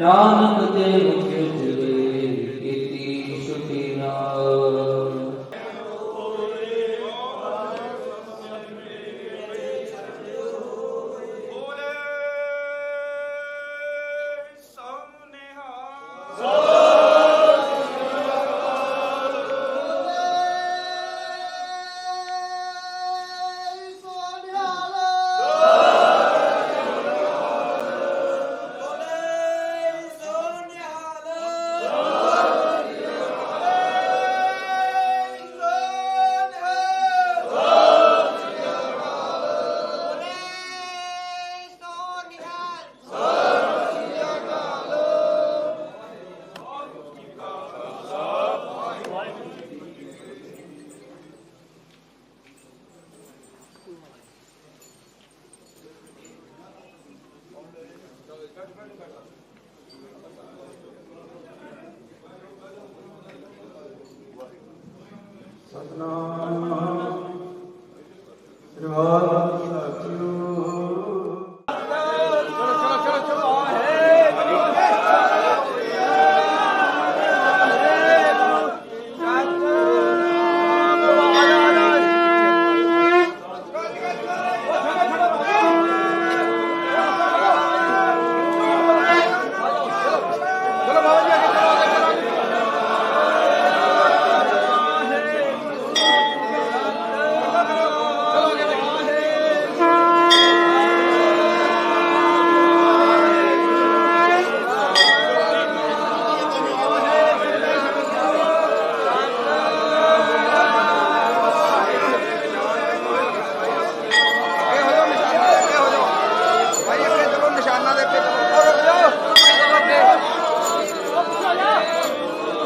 ਨਾਨਕ ਦੇ ਮੁਖ ਚਲੇ ਕੀਤੀ Satnam